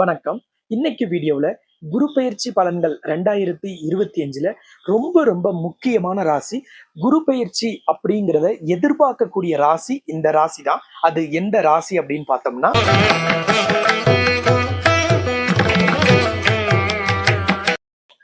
வணக்கம். இன்னைக்கு வீடியோவில் குரு பயிற்சி பலன்கள் ரெண்டாயிரத்தி இருபத்தி அஞ்சுல ரொம்ப ரொம்ப முக்கியமான ராசி. குரு பயிற்சி அப்படிங்கிறத எதிர்பார்க்கக்கூடிய ராசி இந்த ராசி தான் அது எந்த ராசி அப்படின்னு பார்த்தோம்னா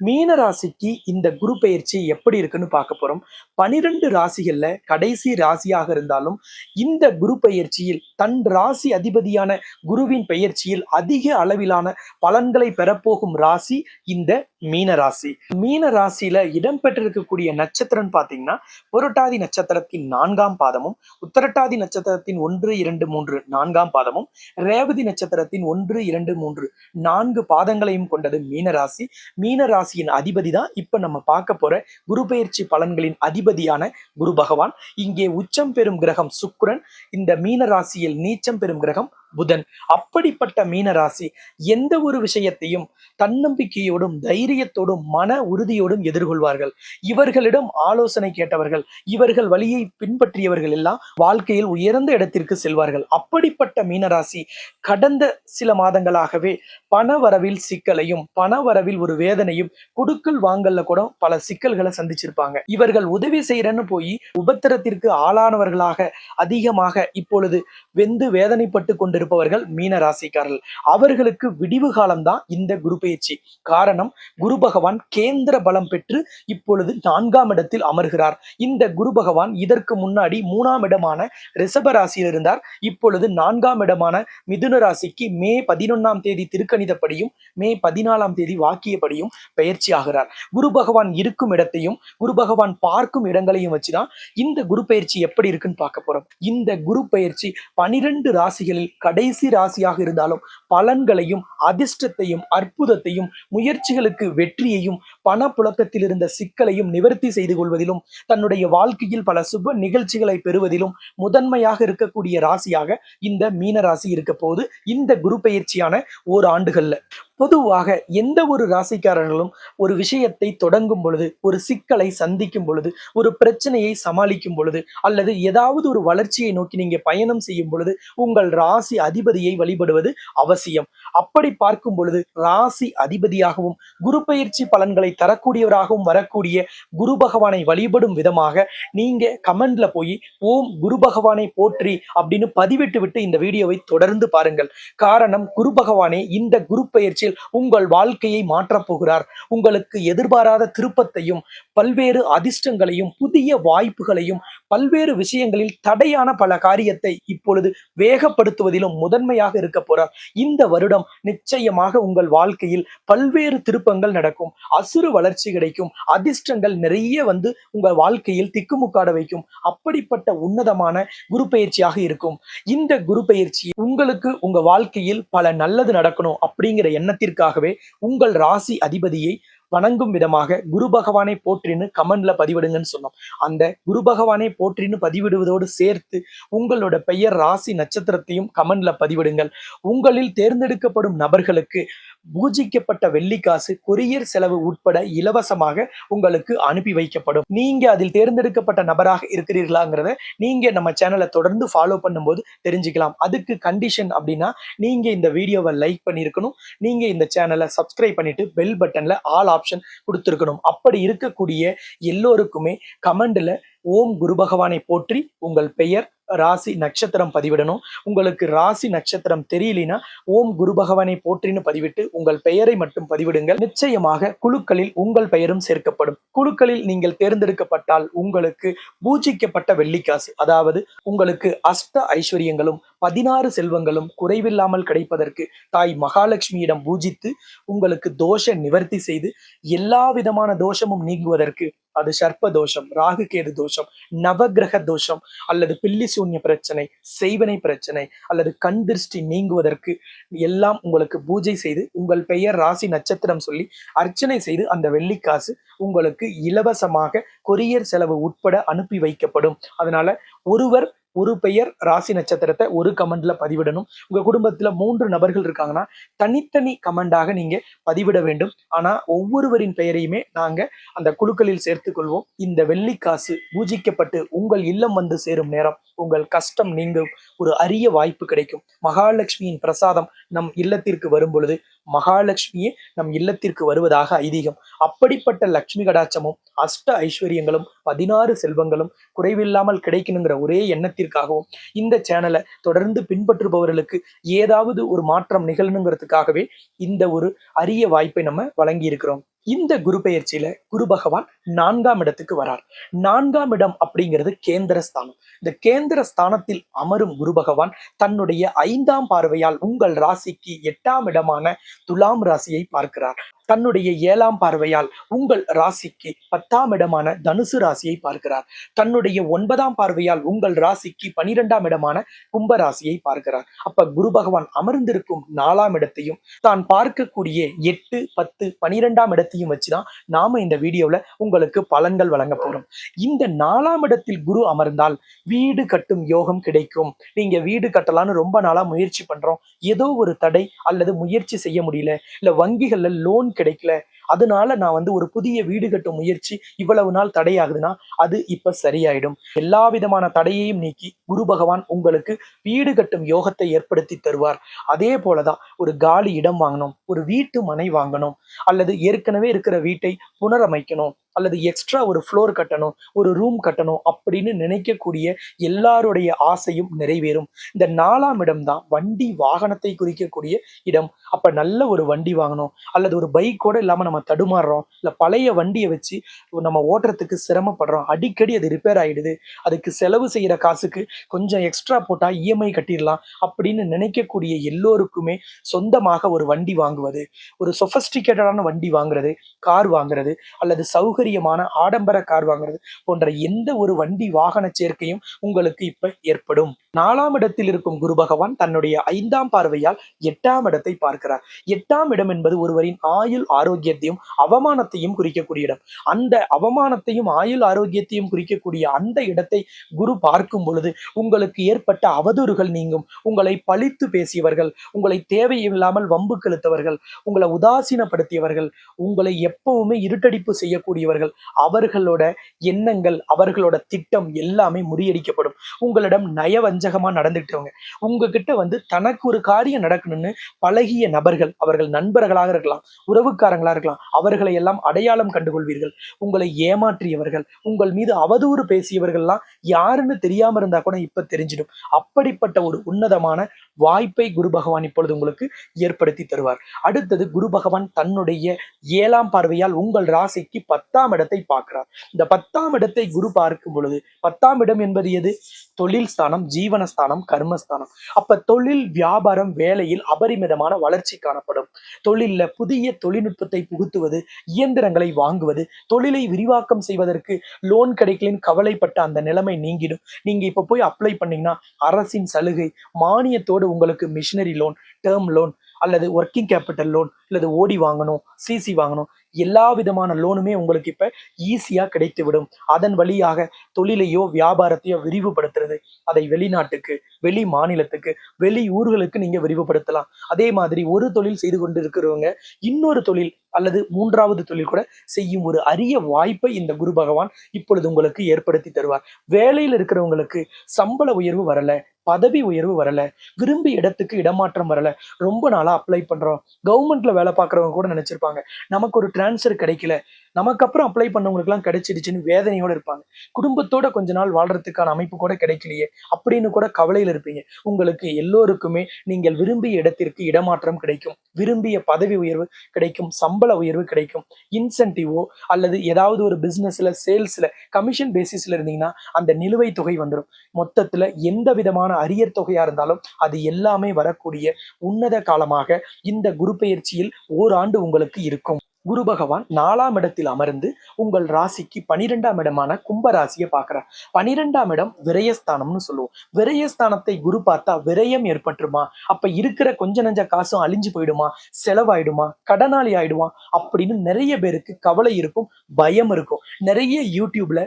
மீன ராசிக்கு இந்த குரு பெயர்ச்சி எப்படி இருக்குன்னு பார்க்க போறோம். பனிரெண்டு ராசிகள்ல கடைசி ராசியாக இருந்தாலும் இந்த குரு பெயர்ச்சியில் தன் ராசி அதிபதியான குருவின் பெயர்ச்சியில் அதிக அளவிலான பலன்களை பெறப்போகும் ராசி இந்த மீன ராசி மீன ராசியில இடம்பெற்றிருக்கக்கூடிய நட்சத்திரம் பாத்தீங்கன்னா புரட்டாதி நட்சத்திரத்தின் நான்காம் பாதமும் உத்தரட்டாதி நட்சத்திரத்தின் ஒன்று இரண்டு மூன்று நான்காம் பாதமும் ரேவதி நட்சத்திரத்தின் ஒன்று இரண்டு மூன்று நான்கு பாதங்களையும் கொண்டது மீன ராசி மீன ராசியின் அதிபதி தான் இப்ப நம்ம பார்க்க போற குரு பெயர்ச்சி பலன்களின் அதிபதியான குரு பகவான். இங்கே உச்சம் பெறும் கிரகம் சுக்கிரன். இந்த மீன ராசியில் நீச்சம் பெறும் கிரகம் புதன். அப்படிப்பட்ட மீன ராசி எந்த ஒரு விஷயத்தையும் தன்னம்பிக்கையோடும் தைரியத்தோடும் மன உறுதியோடும் எதிர்கொள்வார்கள். இவர்களிடம் ஆலோசனை கேட்டவர்கள் இவர்கள் வழியை பின்பற்றியவர்கள் எல்லாம் வாழ்க்கையில் உயர்ந்த இடத்திற்கு செல்வார்கள். அப்படிப்பட்ட மீனராசி கடந்த சில மாதங்களாகவே பண வரவில் சிக்கலையும் பண வரவில் ஒரு வேதனையும் குடுக்கல் வாங்கல்ல கூட பல சிக்கல்களை சந்திச்சிருப்பாங்க. இவர்கள் உதவி செய்யறன்னு போய் உபத்திரத்திற்கு ஆளானவர்களாக அதிகமாக இப்பொழுது வெந்து வேதனைப்பட்டு இருப்பவர்கள் மீன ராசிக்காரர்கள் அவர்களுக்கு விடிவு காலம்தான் இந்த குரு பயிற்சி. காரணம் குரு பகவான் கேந்திர பலம் பெற்று இப்பொழுது நான்காம் இடத்தில் அமர்கிறார். இந்த குரு பகவான் இதற்கு முன்னாடி மூணாம் இடமான ரிஷப ராசியில் இருந்தார். இப்பொழுது நான்காம் இடமான மிதுன ராசிக்கு மே பதினொன்னாம் தேதி திருக்கணிதப்படியும் மே பதினாலாம் தேதி வாக்கியப்படியும் பயிற்சி ஆகிறார். குரு பகவான் இருக்கும் இடத்தையும் குரு பகவான் பார்க்கும் இடங்களையும் வச்சுதான் இந்த குரு பயிற்சி எப்படி இருக்குன்னு பார்க்க போறோம். இந்த குரு பயிற்சி பனிரெண்டு ராசிகளில் கடைசி ராசியாக இருந்தாலும் பலன்களையும் அதிர்ஷ்டத்தையும் அற்புதத்தையும் முயற்சிகளுக்கு வெற்றியையும் பணப்புழக்கத்தில் இருந்த சிக்கலையும் நிவர்த்தி செய்து கொள்வதிலும் தன்னுடைய வாழ்க்கையில் பல சுப நிகழ்ச்சிகளை பெறுவதிலும் முதன்மையாக இருக்கக்கூடிய ராசியாக இந்த மீன ராசி இருக்க போது இந்த குரு பயிற்சியான ஓர் ஆண்டுகள்ல பொதுவாக எந்த ஒரு ராசிக்காரர்களும் ஒரு விஷயத்தை தொடங்கும் பொழுது ஒரு சிக்கலை சந்திக்கும் பொழுது ஒரு பிரச்சனையை சமாளிக்கும் பொழுது அல்லது ஏதாவது ஒரு வளர்ச்சியை நோக்கி நீங்க பயணம் செய்யும் பொழுது உங்கள் ராசி அதிபதியை வழிபடுவது அவசியம். அப்படி பார்க்கும் பொழுது ராசி அதிபதியாகவும் குரு பயிற்சி பலன்களை தரக்கூடியவராகவும் வரக்கூடிய குரு பகவானை வழிபடும் விதமாக நீங்க கமெண்ட்ல போய் ஓம் குரு பகவானை போற்றி அப்படின்னு பதிவிட்டு விட்டு இந்த வீடியோவை தொடர்ந்து பாருங்கள். காரணம் குரு பகவானே இந்த குரு பயிற்சி பயிற்சியில் உங்கள் வாழ்க்கையை மாற்றப் போகிறார். உங்களுக்கு எதிர்பாராத திருப்பத்தையும் பல்வேறு அதிர்ஷ்டங்களையும் புதிய வாய்ப்புகளையும் பல்வேறு விஷயங்களில் தடையான பல காரியத்தை இப்பொழுது வேகப்படுத்துவதிலும் முதன்மையாக இருக்க போறார். இந்த வருடம் நிச்சயமாக உங்கள் வாழ்க்கையில் பல்வேறு திருப்பங்கள் நடக்கும். அசுறு வளர்ச்சி கிடைக்கும். அதிர்ஷ்டங்கள் நிறைய வந்து உங்கள் வாழ்க்கையில் திக்குமுக்காட வைக்கும். அப்படிப்பட்ட உன்னதமான குரு பயிற்சியாக இருக்கும். இந்த குரு பயிற்சி உங்களுக்கு உங்க வாழ்க்கையில் பல நல்லது நடக்கணும் அப்படிங்கிற எண்ணத்திற்காகவே உங்கள் ராசி அதிபதியை வணங்கும் விதமாக குரு பகவானை போற்றின்னு கமெண்ட்ல பதிவிடுங்கன்னு சொன்னோம். அந்த குரு பகவானை போற்றின்னு பதிவிடுவதோடு சேர்த்து உங்களோட பெயர் ராசி நட்சத்திரத்தையும் கமெண்ட்ல பதிவிடுங்கள். உங்களில் தேர்ந்தெடுக்கப்படும் நபர்களுக்கு பூஜிக்கப்பட்ட வெள்ளிக்காசு கொரியர் செலவு உட்பட இலவசமாக உங்களுக்கு அனுப்பி வைக்கப்படும். நீங்க அதில் தேர்ந்தெடுக்கப்பட்ட நபராக இருக்கிறீர்களாங்கிறத நீங்க நம்ம சேனலை தொடர்ந்து ஃபாலோ பண்ணும்போது தெரிஞ்சுக்கலாம். அதுக்கு கண்டிஷன் அப்படின்னா நீங்க இந்த வீடியோவை லைக் பண்ணியிருக்கணும். நீங்க இந்த சேனலை சப்ஸ்கிரைப் பண்ணிட்டு பெல் பட்டன்ல ஆல் ஆப்ஷன் கொடுத்துருக்கணும். அப்படி இருக்கக்கூடிய எல்லோருக்குமே கமெண்ட்ல ஓம் குரு பகவானை போற்றி. உங்கள் பெயர் ராசி நட்சத்திரம் பதிவிடணும். உங்களுக்கு ராசி நட்சத்திரம் தெரியலனா ஓம் குரு பகவானை போற்றின்னு பதிவிட்டு உங்கள் பெயரை மட்டும் பதிவிடுங்கள். நிச்சயமாக குழுக்களில் உங்கள் பெயரும் சேர்க்கப்படும். குழுக்களில் நீங்கள் தேர்ந்தெடுக்கப்பட்டால் உங்களுக்கு பூஜிக்கப்பட்ட வெள்ளிக்காசு அதாவது உங்களுக்கு அஷ்ட ஐஸ்வர்யங்களும் பதினாறு செல்வங்களும் குறைவில்லாமல் கிடைப்பதற்கு தாய் மகாலட்சுமியிடம் பூஜித்து உங்களுக்கு தோஷ நிவர்த்தி செய்து எல்லா விதமான தோஷமும் நீங்குவதற்கு அது சர்ப்ப தோஷம் ராகுகேது தோஷம் நவகிரக தோஷம் அல்லது பில்லி சூன்ய பிரச்சனை செய்வனை பிரச்சனை அல்லது கண் திருஷ்டி நீங்குவதற்கு எல்லாம் உங்களுக்கு பூஜை செய்து உங்கள் பெயர் ராசி நட்சத்திரம் சொல்லி அர்ச்சனை செய்து அந்த வெள்ளிக்காசு உங்களுக்கு இலவசமாக கொரியர் செலவு உட்பட அனுப்பி வைக்கப்படும். அதனால ஒருவர் ஒரு பெயர் ராசி நட்சத்திரத்தை ஒரு கமெண்ட்ல பதிவிடணும். உங்க குடும்பத்துல மூன்று நபர்கள் இருக்காங்கன்னா தனித்தனி கமெண்டாக நீங்க பதிவிட வேண்டும். ஆனா ஒவ்வொருவரின் பெயரையுமே நாங்க அந்த குழுக்களில் சேர்த்துக் கொள்வோம். இந்த வெள்ளிக்காசு பூஜிக்கப்பட்டு உங்கள் இல்லம் வந்து சேரும் நேரம் உங்கள் கஷ்டம் நீங்கும் ஒரு அரிய வாய்ப்பு கிடைக்கும். மகாலட்சுமியின் பிரசாதம் நம் இல்லத்திற்கு வரும் பொழுது மகாலட்சுமியே நம் இல்லத்திற்கு வருவதாக ஐதீகம். அப்படிப்பட்ட லட்சுமி கடாட்சமும் அஷ்ட ஐஸ்வர்யங்களும் பதினாறு செல்வங்களும் குறைவில்லாமல் கிடைக்கணுங்கிற ஒரே எண்ணத்திற்காகவும் இந்த சேனலை தொடர்ந்து பின்பற்றுபவர்களுக்கு ஏதாவது ஒரு மாற்றம் நிகழணுங்கிறதுக்காகவே இந்த ஒரு அரிய வாய்ப்பை நம்ம வழங்கி இருக்கிறோம் இந்த குரு பெயர்ச்சியில குரு பகவான் நான்காம் இடத்துக்கு வரார். நான்காம் இடம் அப்படிங்கிறது கேந்திர ஸ்தானம் இந்த கேந்திர ஸ்தானத்தில் அமரும் குரு பகவான் தன்னுடைய ஐந்தாம் பார்வையால் உங்கள் ராசிக்கு எட்டாம் இடமான துலாம் ராசியை பார்க்கிறார். தன்னுடைய ஏழாம் பார்வையால் உங்கள் ராசிக்கு பத்தாம் இடமான தனுசு ராசியை பார்க்கிறார். தன்னுடைய ஒன்பதாம் பார்வையால் உங்கள் ராசிக்கு பனிரெண்டாம் இடமான கும்ப ராசியை பார்க்கிறார். அப்ப குரு பகவான் அமர்ந்திருக்கும் நாலாம் இடத்தையும் தான் பார்க்கக்கூடிய எட்டு பத்து பனிரெண்டாம் இடத்தையும் வச்சுதான் நாம இந்த வீடியோல உங்களுக்கு பலன்கள் வழங்க போறோம். இந்த நாலாம் இடத்தில் குரு அமர்ந்தால் வீடு கட்டும் யோகம் கிடைக்கும். நீங்க வீடு கட்டலாம்னு ரொம்ப நாளா முயற்சி பண்றோம். ஏதோ ஒரு தடை அல்லது முயற்சி செய்ய முடியல. இல்ல வங்கிகள்ல லோன் கிடைக்கல. அதனால நான் வந்து ஒரு புதிய வீடு கட்டும் முயற்சி இவ்வளவு நாள் தடையாகுதுன்னா அது இப்ப சரியாயிடும். எல்லா விதமான தடையையும் நீக்கி குரு பகவான் உங்களுக்கு வீடு கட்டும் யோகத்தை ஏற்படுத்தி தருவார். அதே போலதான் ஒரு காலி இடம் வாங்கணும் ஒரு வீட்டு மனை வாங்கணும் அல்லது ஏற்கனவே இருக்கிற வீட்டை புனரமைக்கணும் அல்லது எக்ஸ்ட்ரா ஒரு ஃப்ளோர் கட்டணும் ஒரு ரூம் கட்டணும் அப்படின்னு நினைக்கக்கூடிய எல்லாருடைய ஆசையும் நிறைவேறும். இந்த நாலாம் இடம் தான் வண்டி வாகனத்தை குறிக்கக்கூடிய இடம். அப்ப நல்ல ஒரு வண்டி வாங்கணும் அல்லது ஒரு பைக் கூட இல்லாம நம்ம தடுமாறுறோம் இல்ல பழைய வண்டியை வச்சு நம்ம ஓட்டுறதுக்கு சிரமப்படுறோம் அடிக்கடி அது ரிப்பேர் ஆயிடுது அதுக்கு செலவு செய்யற காசுக்கு கொஞ்சம் எக்ஸ்ட்ரா போட்டா இஎம்ஐ கட்டிடலாம் அப்படின்னு நினைக்கக்கூடிய எல்லோருக்குமே சொந்தமாக ஒரு வண்டி வாங்குவது ஒரு சொஃபஸ்டிகேட்டடான வண்டி வாங்குறது கார் வாங்குறது அல்லது சௌகரியமான ஆடம்பர கார் வாங்குறது போன்ற எந்த ஒரு வண்டி வாகன சேர்க்கையும் உங்களுக்கு இப்ப ஏற்படும். நாலாம் இடத்தில் இருக்கும் குரு பகவான் தன்னுடைய ஐந்தாம் பார்வையால் எட்டாம் இடத்தை பார்க்கிறார். எட்டாம் இடம் என்பது ஒருவரின் ஆயுள் ஆரோக்கியத்தை ஆரோக்கியத்தையும் அவமானத்தையும் குறிக்கக்கூடிய இடம். அந்த அவமானத்தையும் ஆயுள் ஆரோக்கியத்தையும் குறிக்கக்கூடிய அந்த இடத்தை குரு பார்க்கும் பொழுது உங்களுக்கு ஏற்பட்ட அவதூறுகள் நீங்கும். உங்களை பழித்து பேசியவர்கள் உங்களை தேவையில்லாமல் வம்பு கெழுத்தவர்கள் உங்களை உதாசீனப்படுத்தியவர்கள் உங்களை எப்பவுமே இருட்டடிப்பு செய்யக்கூடியவர்கள் அவர்களோட எண்ணங்கள் அவர்களோட திட்டம் எல்லாமே முறியடிக்கப்படும். உங்களிடம் நயவஞ்சகமா நடந்துட்டவங்க உங்ககிட்ட வந்து தனக்கு ஒரு காரியம் நடக்கணும்னு பழகிய நபர்கள் அவர்கள் நண்பர்களாக இருக்கலாம் உறவுக்காரங்களா இருக்கலாம் அவர்களை எல்லாம் அடையாளம் கண்டுகொள்வீர்கள். உங்களை ஏமாற்றியவர்கள் உங்கள் மீது அவதூறு பேசியவர்கள்லாம் யாருன்னு தெரியாம இருந்தா கூட இப்ப தெரிஞ்சிடும். அப்படிப்பட்ட ஒரு உன்னதமான வாய்ப்பை குரு பகவான் இப்பொழுது உங்களுக்கு ஏற்படுத்தி தருவார். அடுத்தது குரு பகவான் தன்னுடைய ஏழாம் பார்வையால் உங்கள் ராசிக்கு பத்தாம் இடத்தை பார்க்கிறார். இந்த பத்தாம் இடத்தை குரு பார்க்கும் பொழுது பத்தாம் இடம் என்பது எது? தொழில் ஸ்தானம் ஜீவனஸ்தானம் கர்மஸ்தானம் அப்ப தொழில் வியாபாரம் வேலையில் அபரிமிதமான வளர்ச்சி காணப்படும். தொழில்ல புதிய தொழில்நுட்பத்தை புகுத்துவது இயந்திரங்களை வாங்குவது தொழிலை விரிவாக்கம் செய்வதற்கு லோன் கிடைக்கலன்னு கவலைப்பட்ட அந்த நிலைமை நீங்கிடும். நீங்க இப்ப போய் அப்ளை பண்ணீங்கன்னா அரசின் சலுகை மானியத்தோடு உங்களுக்கு மிஷினரி லோன் டேர்ம் லோன் அல்லது ஒர்க்கிங் கேபிட்டல் லோன் அல்லது ஓடி வாங்கணும் சிசி வாங்கணும் எல்லா விதமான லோனுமே உங்களுக்கு இப்போ ஈஸியாக கிடைத்து விடும் அதன் வழியாக தொழிலையோ வியாபாரத்தையோ விரிவுபடுத்துறது. அதை வெளிநாட்டுக்கு வெளி மாநிலத்துக்கு வெளி ஊர்களுக்கு நீங்கள் விரிவுபடுத்தலாம். அதே மாதிரி ஒரு தொழில் செய்து கொண்டு இருக்கிறவங்க இன்னொரு தொழில் அல்லது மூன்றாவது தொழில் கூட செய்யும் ஒரு அரிய வாய்ப்பை இந்த குரு பகவான் இப்பொழுது உங்களுக்கு ஏற்படுத்தி தருவார். வேலையில் இருக்கிறவங்களுக்கு சம்பள உயர்வு வரல பதவி உயர்வு வரல விரும்பி இடத்துக்கு இடமாற்றம் வரல. ரொம்ப நாளாக அப்ளை பண்ணுறோம் கவர்மெண்ட்ல வேலை பார்க்குறவங்க கூட நினைச்சிருப்பாங்க. நமக்கு ஒரு ஆன்சர் கிடைக்கல. நமக்கு அப்புறம் அப்ளை பண்ணவங்களுக்குலாம் கிடைச்சிடுச்சுன்னு வேதனையோட இருப்பாங்க. குடும்பத்தோட கொஞ்ச நாள் வாழ்றதுக்கான அமைப்பு கூட கிடைக்கலையே அப்படின்னு கூட கவலையில் இருப்பீங்க. உங்களுக்கு எல்லோருக்குமே நீங்கள் விரும்பிய இடத்திற்கு இடமாற்றம் கிடைக்கும். விரும்பிய பதவி உயர்வு கிடைக்கும். சம்பள உயர்வு கிடைக்கும். இன்சென்டிவோ அல்லது ஏதாவது ஒரு பிஸ்னஸில் சேல்ஸ்ல கமிஷன் பேசிஸ்ல இருந்தீங்கன்னா அந்த நிலுவைத் தொகை வந்துடும் மொத்தத்தில் எந்த விதமான அரியர் தொகையாக இருந்தாலும் அது எல்லாமே வரக்கூடிய உன்னத காலமாக இந்த குரு பெயர்ச்சியில் ஓராண்டு உங்களுக்கு இருக்கும். குரு பகவான் நாலாம் இடத்தில் அமர்ந்து உங்கள் ராசிக்கு பனிரெண்டாம் இடமான கும்ப ராசியை பார்க்கிறார். பனிரெண்டாம் இடம் விரயஸ்தானம்னு சொல்லுவோம். விரயஸ்தானத்தை குரு பார்த்தா விரயம் ஏற்பட்டுருமா? அப்ப இருக்கிற கொஞ்ச நஞ்ச காசும் அழிஞ்சு போயிடுமா? செலவாயிடுமா? கடனாளி ஆயிடுமா? அப்படின்னு நிறைய பேருக்கு கவலை இருக்கும் பயம் இருக்கும். நிறைய யூடியூப்ல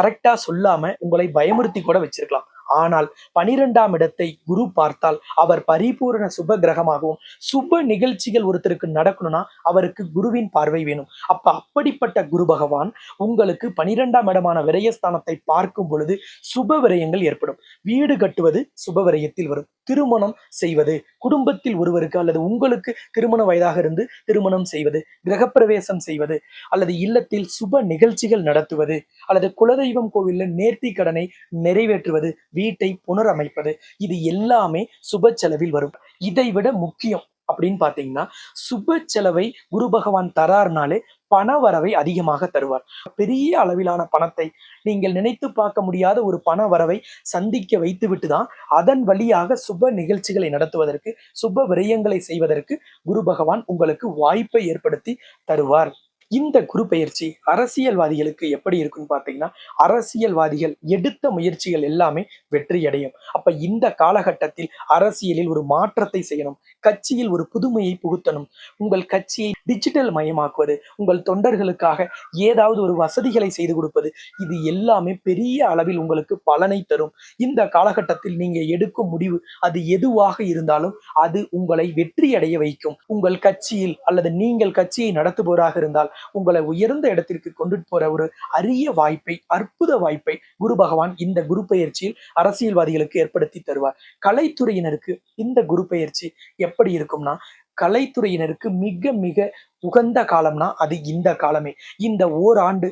கரெக்டா சொல்லாம உங்களை பயமுறுத்தி கூட வச்சிருக்கலாம். ஆனால் பனிரெண்டாம் இடத்தை குரு பார்த்தால் அவர் பரிபூரண சுப கிரகமாகவும் சுப நிகழ்ச்சிகள் ஒருத்தருக்கு நடக்கணும்னா அவருக்கு குருவின் பார்வை வேணும். அப்ப அப்படிப்பட்ட குரு பகவான் உங்களுக்கு பனிரெண்டாம் இடமான விரயஸ்தானத்தை பார்க்கும் பொழுது சுப விரயங்கள் ஏற்படும். வீடு கட்டுவது சுப விரயத்தில் வரும். திருமணம் செய்வது குடும்பத்தில் ஒருவருக்கு அல்லது உங்களுக்கு திருமண வயதாக இருந்து திருமணம் செய்வது கிரகப்பிரவேசம் செய்வது அல்லது இல்லத்தில் சுப நிகழ்ச்சிகள் நடத்துவது அல்லது குலதெய்வம் கோவிலில் நேர்த்தி கடனை நிறைவேற்றுவது வீட்டை புனரமைப்பது. இது எல்லாமே சுப செலவில் வரும். இதை விட முக்கியம் அப்படின்னு பாத்தீங்கன்னா சுப செலவை குரு பகவான் தரார்னாலே பண வரவை அதிகமாக தருவார். பெரிய அளவிலான பணத்தை நீங்கள் நினைத்து பார்க்க முடியாத ஒரு பண வரவை சந்திக்க வைத்துவிட்டு தான் அதன் வழியாக சுப நிகழ்ச்சிகளை நடத்துவதற்கு சுப விரயங்களை செய்வதற்கு குரு பகவான் உங்களுக்கு வாய்ப்பை ஏற்படுத்தி தருவார். இந்த குரு பயிற்சி அரசியல்வாதிகளுக்கு எப்படி இருக்குன்னு பார்த்தீங்கன்னா அரசியல்வாதிகள் எடுத்த முயற்சிகள் எல்லாமே வெற்றி அடையும் அப்ப இந்த காலகட்டத்தில் அரசியலில் ஒரு மாற்றத்தை செய்யணும் கட்சியில் ஒரு புதுமையை புகுத்தணும். உங்கள் கட்சியை டிஜிட்டல் மயமாக்குவது உங்கள் தொண்டர்களுக்காக ஏதாவது ஒரு வசதிகளை செய்து கொடுப்பது இது எல்லாமே பெரிய அளவில் உங்களுக்கு பலனை தரும். இந்த காலகட்டத்தில் நீங்க எடுக்கும் முடிவு அது எதுவாக இருந்தாலும் அது உங்களை வெற்றியடைய வைக்கும். உங்கள் கட்சியில் அல்லது நீங்கள் கட்சியை நடத்துபவராக இருந்தால் உங்களை உயர்ந்த இடத்திற்கு கொண்டு போற ஒரு அரிய வாய்ப்பை அற்புத வாய்ப்பை குரு பகவான் இந்த குரு பயிற்சியில் அரசியல்வாதிகளுக்கு ஏற்படுத்தி தருவார். கலைத்துறையினருக்கு இந்த குரு பயிற்சி எப்படி இருக்கும்னா கலைத்துறையினருக்கு மிக மிக உகந்த காலம்னா அது இந்த காலமே. இந்த ஓராண்டு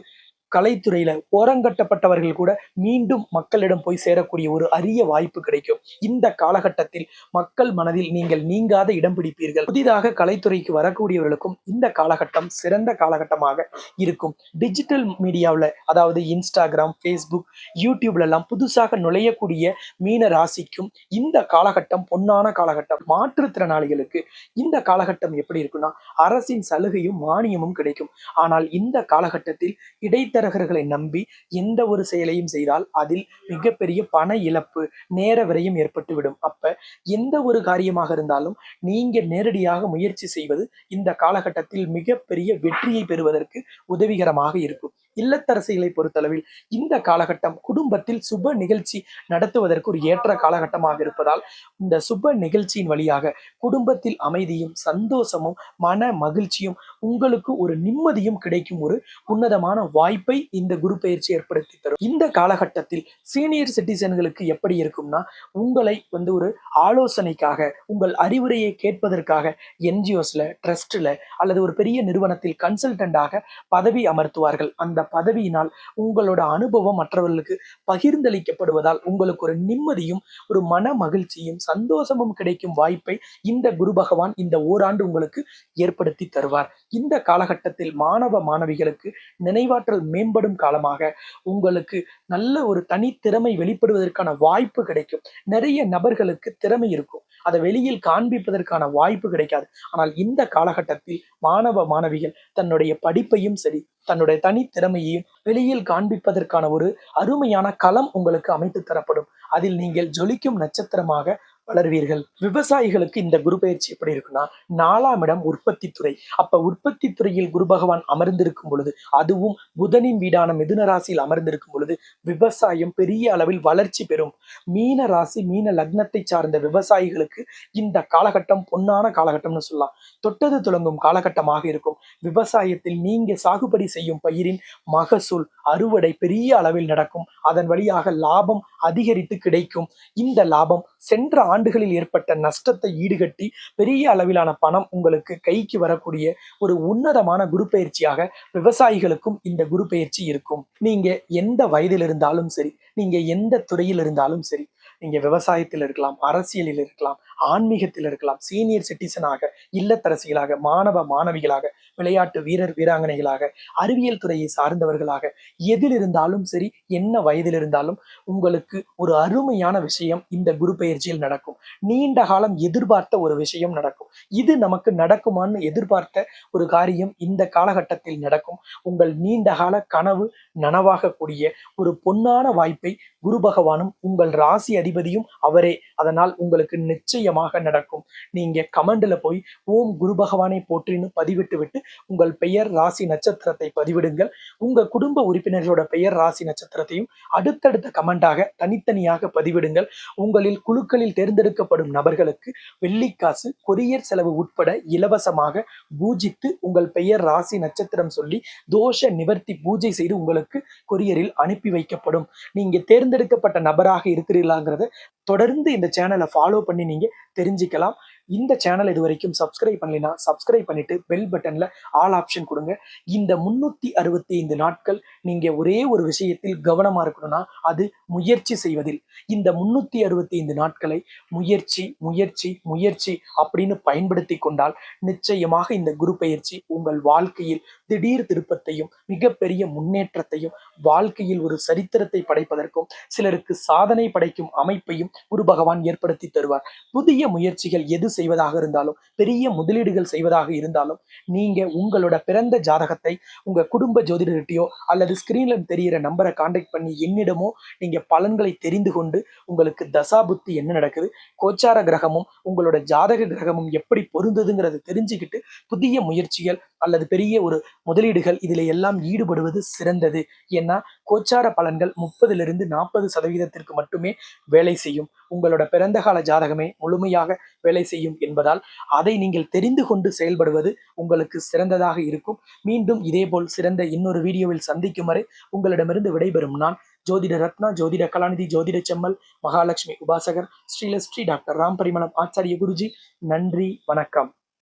கலைத்துறையில ஓரங்கட்டப்பட்டவர்கள் கூட மீண்டும் மக்களிடம் போய் சேரக்கூடிய ஒரு அரிய வாய்ப்பு கிடைக்கும். இந்த காலகட்டத்தில் மக்கள் மனதில் நீங்கள் நீங்காத இடம் பிடிப்பீர்கள். புதிதாக கலைத்துறைக்கு வரக்கூடியவர்களுக்கும் இந்த காலகட்டம் சிறந்த காலகட்டமாக இருக்கும். டிஜிட்டல் மீடியாவில் அதாவது இன்ஸ்டாகிராம் ஃபேஸ்புக் யூடியூப்ல எல்லாம் புதுசாக நுழையக்கூடிய மீன ராசிக்கும் இந்த காலகட்டம் பொன்னான காலகட்டம். மாற்றுத்திறனாளிகளுக்கு இந்த காலகட்டம் எப்படி இருக்குன்னா அரசின் சலுகையும் மானியமும் கிடைக்கும். ஆனால் இந்த காலகட்டத்தில் இடைத்த இடைத்தரகர்களை நம்பி எந்த ஒரு செயலையும் செய்தால் அதில் மிகப்பெரிய பண இழப்பு நேர விரையும் ஏற்பட்டுவிடும். அப்ப எந்த ஒரு காரியமாக இருந்தாலும் நீங்க நேரடியாக முயற்சி செய்வது இந்த காலகட்டத்தில் மிகப்பெரிய வெற்றியை பெறுவதற்கு உதவிகரமாக இருக்கும். இல்லத்தரசிகளை பொறுத்தளவில் இந்த காலகட்டம் குடும்பத்தில் சுப நிகழ்ச்சி நடத்துவதற்கு ஒரு ஏற்ற காலகட்டமாக இருப்பதால் இந்த சுப நிகழ்ச்சியின் வழியாக குடும்பத்தில் அமைதியும் சந்தோஷமும் மன மகிழ்ச்சியும் உங்களுக்கு ஒரு நிம்மதியும் கிடைக்கும் ஒரு உன்னதமான வாய்ப்பை இந்த குரு பயிற்சி ஏற்படுத்தி தரும். இந்த காலகட்டத்தில் சீனியர் சிட்டிசன்களுக்கு எப்படி இருக்கும்னா உங்களை வந்து ஒரு ஆலோசனைக்காக உங்கள் அறிவுரையை கேட்பதற்காக என்ஜிஓஸ்ல ட்ரஸ்ட்ல அல்லது ஒரு பெரிய நிறுவனத்தில் கன்சல்டண்டாக பதவி அமர்த்துவார்கள். அந்த பதவியினால் உங்களோட அனுபவம் மற்றவர்களுக்கு பகிர்ந்தளிக்கப்படுவதால் உங்களுக்கு ஒரு நிம்மதியும் ஒரு மன மகிழ்ச்சியும் சந்தோஷமும் கிடைக்கும் வாய்ப்பை இந்த குரு பகவான் இந்த ஓராண்டு உங்களுக்கு ஏற்படுத்தி தருவார். இந்த காலகட்டத்தில் மாணவ மாணவிகளுக்கு நினைவாற்றல் மேம்படும் காலமாக உங்களுக்கு நல்ல ஒரு தனித்திறமை வெளிப்படுவதற்கான வாய்ப்பு கிடைக்கும். நிறைய நபர்களுக்கு திறமை இருக்கும். அதை வெளியில் காண்பிப்பதற்கான வாய்ப்பு கிடைக்காது. ஆனால் இந்த காலகட்டத்தில் மாணவ மாணவிகள் தன்னுடைய படிப்பையும் சரி தன்னுடைய தனித்திறமையையும் வெளியில் காண்பிப்பதற்கான ஒரு அருமையான களம் உங்களுக்கு அமைத்து தரப்படும். அதில் நீங்கள் ஜொலிக்கும் நட்சத்திரமாக வளர்வீர்கள். விவசாயிகளுக்கு இந்த குரு பயிற்சி எப்படி இருக்குன்னா நாலாம் இடம் உற்பத்தி துறை. அப்ப உற்பத்தி துறையில் குரு பகவான் அமர்ந்திருக்கும் பொழுது அதுவும் புதனின் வீடான மிதுன ராசியில் அமர்ந்திருக்கும் பொழுது விவசாயம் பெரிய அளவில் வளர்ச்சி பெறும். மீன ராசி மீன லக்னத்தை சார்ந்த விவசாயிகளுக்கு இந்த காலகட்டம் பொன்னான காலகட்டம்னு சொல்லலாம். தொட்டது துளங்கும் காலகட்டமாக இருக்கும். விவசாயத்தில் நீங்க சாகுபடி செய்யும் பயிரின் மகசூல் அறுவடை பெரிய அளவில் நடக்கும். அதன் வழியாக லாபம் அதிகரித்து கிடைக்கும். இந்த லாபம் சென்ற ஆண்டுகளில் ஏற்பட்ட நஷ்டத்தை ஈடுகட்டி பெரிய அளவிலான பணம் உங்களுக்கு கைக்கு வரக்கூடிய ஒரு உன்னதமான குரு பயிற்சியாக விவசாயிகளுக்கும் இந்த குரு பயிற்சி இருக்கும். நீங்க எந்த வயதில் இருந்தாலும் சரி நீங்க எந்த துறையில் இருந்தாலும் சரி நீங்கள் விவசாயத்தில் இருக்கலாம் அரசியலில் இருக்கலாம் ஆன்மீகத்தில் இருக்கலாம் சீனியர் சிட்டிசனாக இல்லத்தரசிகளாக மாணவ மாணவிகளாக விளையாட்டு வீரர் வீராங்கனைகளாக அறிவியல் துறையை சார்ந்தவர்களாக எதில் இருந்தாலும் சரி என்ன வயதில் இருந்தாலும் உங்களுக்கு ஒரு அருமையான விஷயம் இந்த குரு பயிற்சியில் நடக்கும். நீண்ட காலம் எதிர்பார்த்த ஒரு விஷயம் நடக்கும். இது நமக்கு நடக்குமான்னு எதிர்பார்த்த ஒரு காரியம் இந்த காலகட்டத்தில் நடக்கும். உங்கள் நீண்ட கால கனவு நனவாகக்கூடிய ஒரு பொன்னான வாய்ப்பை குரு பகவானும் உங்கள் ராசி அதிபதியும் அவரே. அதனால் உங்களுக்கு நிச்சயமாக நடக்கும். நீங்க கமெண்ட்ல போய் ஓம் குரு பகவானை போற்றின்னு பதிவிட்டு விட்டு உங்கள் பெயர் ராசி நட்சத்திரத்தை பதிவிடுங்கள். உங்க குடும்ப உறுப்பினர்களோட பெயர் ராசி நட்சத்திரத்தையும் அடுத்தடுத்த கமெண்டாக தனித்தனியாக பதிவிடுங்கள். உங்களில் குழுக்களில் தேர்ந்தெடுக்கப்படும் நபர்களுக்கு வெள்ளிக்காசு கொரியர் செலவு உட்பட இலவசமாக பூஜித்து உங்கள் பெயர் ராசி நட்சத்திரம் சொல்லி தோஷ நிவர்த்தி பூஜை செய்து உங்களுக்கு கொரியரில் அனுப்பி வைக்கப்படும். நீங்க தேர்ந்தெடுக்கப்பட்ட நபராக இருக்கிறீர்களாங்கிற அப்படிங்கிறது தொடர்ந்து இந்த சேனலை ஃபாலோ பண்ணி நீங்கள் தெரிஞ்சுக்கலாம். இந்த சேனல் இது வரைக்கும் சப்ஸ்கிரைப் பண்ணலைன்னா சப்ஸ்கிரைப் பண்ணிட்டு பெல் பட்டனில் ஆல் ஆப்ஷன் கொடுங்க. இந்த முன்னூத்தி அறுபத்தி ஐந்து நாட்கள் நீங்கள் ஒரே ஒரு விஷயத்தில் கவனமாக இருக்கணும்னா அது முயற்சி செய்வதில். இந்த முன்னூத்தி அறுபத்தி ஐந்து நாட்களை முயற்சி முயற்சி முயற்சி அப்படின்னு பயன்படுத்தி கொண்டால் நிச்சயமாக இந்த குரு பயிற்சி உங்கள் வாழ்க்கையில் திடீர் திருப்பத்தையும் மிகப்பெரிய முன்னேற்றத்தையும் வாழ்க்கையில் ஒரு சரித்திரத்தை படைப்பதற்கும் சிலருக்கு சாதனை படைக்கும் அமைப்பையும் குரு பகவான் ஏற்படுத்தி தருவார். புதிய முயற்சிகள் எது செய்வதாக இருந்தாலும் பெரிய முதலீடுகள் செய்வதாக இருந்தாலும் நீங்க உங்களோட பிறந்த ஜாதகத்தை உங்க குடும்ப ஜோதிடர்கிட்டயோ அல்லது ஸ்கிரீன்ல தெரியிற நம்பரை காண்டாக்ட் பண்ணி என்னிடமோ நீங்க பலன்களை தெரிந்து கொண்டு உங்களுக்கு தசா புத்தி என்ன நடக்குது கோச்சார கிரகமும் உங்களோட ஜாதக கிரகமும் எப்படி பொருந்ததுங்கிறத தெரிஞ்சுக்கிட்டு புதிய முயற்சிகள் அல்லது பெரிய ஒரு முதலீடுகள் இதில் எல்லாம் ஈடுபடுவது சிறந்தது. ஏன்னா கோச்சார பலன்கள் முப்பதிலிருந்து நாற்பது சதவீதத்திற்கு மட்டுமே வேலை செய்யும். உங்களோட பிறந்த கால ஜாதகமே முழுமையாக வேலை செய்யும் என்பதால் அதை நீங்கள் தெரிந்து கொண்டு செயல்படுவது உங்களுக்கு சிறந்ததாக இருக்கும். மீண்டும் இதேபோல் சிறந்த இன்னொரு வீடியோவில் சந்திக்கும் வரை உங்களிடமிருந்து விடைபெறும் நான் ஜோதிட ரத்னா ஜோதிட கலாநிதி ஜோதிட செம்மல் மகாலட்சுமி உபாசகர் ஸ்ரீலஸ்ரீ டாக்டர் ராம் பரிமளம் ஆச்சாரிய குருஜி. நன்றி வணக்கம்.